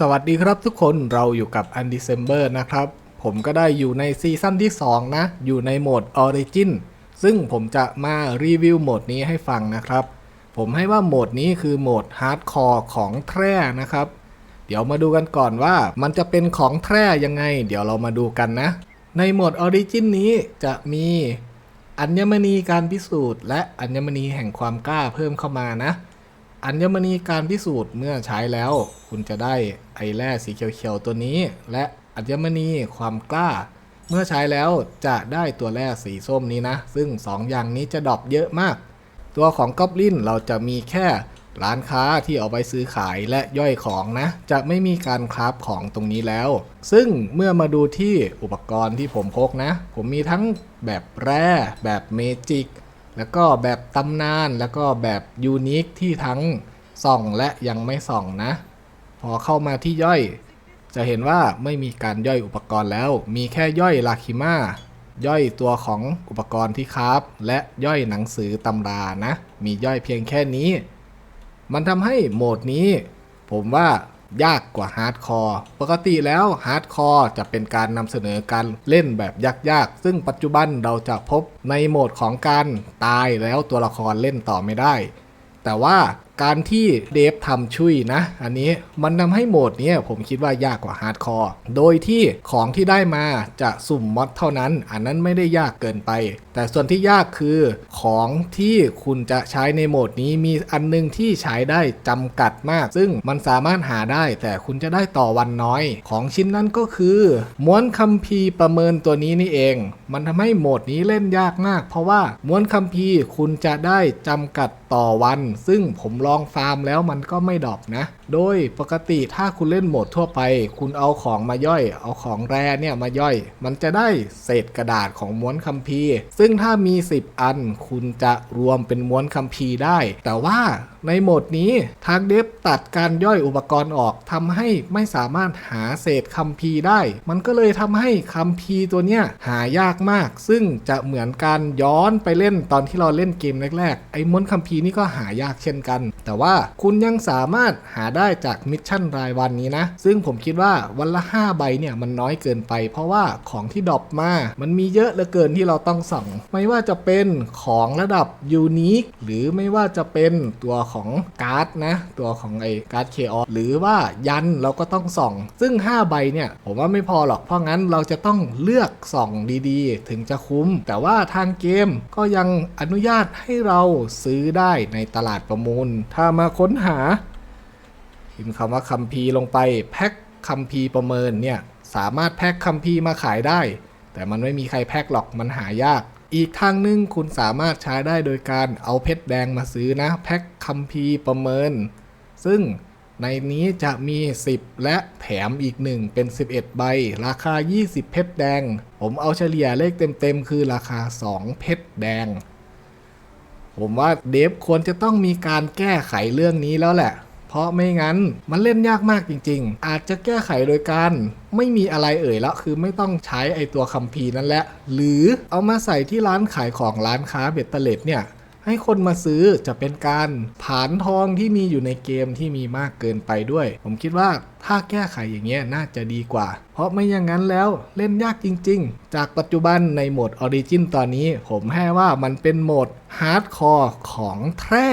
สวัสดีครับทุกคนเราอยู่กับ u n d e c e m b e r นะครับ ผมก็ได้อยู่ในซีซั่นที่ 2 นะ อยู่ในโหมด Origin ซึ่งผมจะมารีวิวโหมดนี้ให้ฟังนะครับ ผมให้ว่าโหมดนี้คือโหมด Hardcore ของแท้นะครับ เดี๋ยวมาดูกันก่อนว่ามันจะเป็นของแท้ยังไง เดี๋ยวเรามาดูกันนะ ในโหมด Origin นี้จะมีอัญมณีการพิสูจน์ และอัญมณีแห่งความกล้าเพิ่มเข้ามานะ อัญมณีการพิสูจน์เมื่อใช้แล้ว คุณจะได้ไอแร่สีเขียวๆตัวนี้ และอัญมณีความกล้า เมื่อใช้แล้วจะได้ตัวแร่สีส้มนี้นะ ซึ่ง 2 อย่างนี้จะดรอปเยอะมาก ตัวของก๊อบลินเราจะมีแค่ร้านค้าที่เอาไปซื้อขายและย่อยของนะ จะไม่มีการคราฟของตรงนี้แล้ว ซึ่งเมื่อมาดูที่อุปกรณ์ที่ผมพกนะ ผมมีทั้งแบบแร่แบบเมจิก แล้วก็แบบตำนานแล้วก็แบบยูนิคที่ทั้งส่องและยังไม่ส่องนะ พอเข้ามาที่ย่อย จะเห็นว่าไม่มีการย่อยอุปกรณ์แล้ว มีแค่ย่อยลาคิมาย่อยตัวของอุปกรณ์ที่คราฟและย่อยหนังสือตำรานะ มีย่อยเพียงแค่นี้ มันทำให้โหมดนี้ ผมว่า ยากกว่าฮาร์ดคอร์ปกติแล้วฮาร์ดคอร์จะเป็นการนำเสนอการเล่นแบบยากๆ ซึ่งปัจจุบันเราจะพบในโหมดของการตายแล้วตัวละครเล่นต่อไม่ได้ แต่ว่าการที่เดฟทำชุยนะ อันนี้มันทำให้โหมดนี้ผมคิดว่ายากกว่าฮาร์ดคอร์ โดยที่ของที่ได้มาจะสุ่มมอดเท่านั้น อันนั้นไม่ได้ยากเกินไป แต่ส่วนที่ยากคือของที่คุณจะใช้ในโหมดนี้มีอันนึงที่ใช้ได้จำกัดมาก ซึ่งมันสามารถหาได้แต่คุณจะได้ต่อวันน้อย ของชิ้นนั้นก็คือม้วนคัมภีร์ประเมินตัวนี้นี่เอง มันทำให้โหมดนี้เล่นยากมาก เพราะว่าม้วนคัมภีร์คุณจะได้จำกัดต่อวัน ซึ่งผมลอองฟาร์มแล้วมันก็ไม่ดอกนะ โดยปกติถ้าคุณเล่นโหมดทั่วไป คุณเอาของมาย่อย เอาของแร่เนี่ยมาย่อย มันจะได้เศษกระดาษของม้วนคัมภีร์ ซึ่งถ้ามี 10 อัน คุณจะรวมเป็นม้วนคัมภีร์ได้ แต่ว่า ในโหมดนี้ทางเดฟตัดการย่อยอุปกรณ์ออกทำให้ไม่สามารถหาเศษคัมภีร์ได้ มันก็เลยทำให้คัมภีร์ตัวเนี้ยหายากมาก ซึ่งจะเหมือนการย้อนไปเล่นตอนที่เราเล่นเกมแรกๆไอ้ม้วนคัมภีร์นี่ก็หายากเช่นกัน แต่ว่าคุณยังสามารถหาได้จากมิชชั่นรายวันนี้นะ ซึ่งผมคิดว่าวันละ 5 ใบเนี่ยมันน้อยเกินไป เพราะว่าของที่ดรอปมา มันมีเยอะเหลือเกินที่เราต้องส่อง ไม่ว่าจะเป็นของระดับยูนิคหรือไม่ว่าจะเป็นตัวของการ์ดนะตัวของไอ้การ์ดเคออหรือว่ายันเราก็ต้องส่อง ซึ่ง 5 ใบเนี่ย ผมว่าไม่พอหรอกเพราะงั้นเราจะต้องเลือกส่องดีๆ ถึงจะคุ้ม แต่ว่าทางเกมก็ยังอนุญาตให้เราซื้อได้ในตลาดประมูล ถ้ามาค้นหาพิมพ์คำว่าคัมภีร์ลงไปแพ็คคัมภีร์ประเมินเนี่ยสามารถแพ็คคัมภีร์มาขายได้ แต่มันไม่มีใครแพ็คหรอกมันหายาก อีกทางหนึงคุณสามารถใช้ได้โดยการเอาเพชรแดงมาซื้อนะ แพ็คคัมภีร์ประเมิน ซึ่งในนี้จะมี 10 และแถมอีก 1 เป็น 11 ใบ ราคา 20 เพชรแดง ผมเอาเฉลี่ยเลขเต็มๆ คือราคา 2 เพชรแดง ผมว่าเดฟควรจะต้องมีการแก้ไขเรื่องนี้แล้วแหละ เพราะไม่งั้นมันเล่นยากมากจริง ๆ อาจจะแก้ไขโดยการไม่มีอะไรเอ่ยแล้วคือไม่ต้องใช้ไอตัวคัมภีร์นั่นแหละ หรือเอามาใส่ที่ร้านขายของร้านค้าเบ็ดเตล็ดเนี่ยให้คนมาซื้อจะเป็นการผานทองที่มีอยู่ในเกมที่มีมากเกินไปด้วย ผมคิดว่าถ้าแก้ไขอย่างเงี้ยน่าจะดีกว่า เพราะไม่อย่างนั้นแล้วเล่นยากจริง ๆ จากปัจจุบันในโหมด Origin ตอนนี้ ผมให้ว่ามันเป็นโหมดฮาร์ดคอร์ของแท้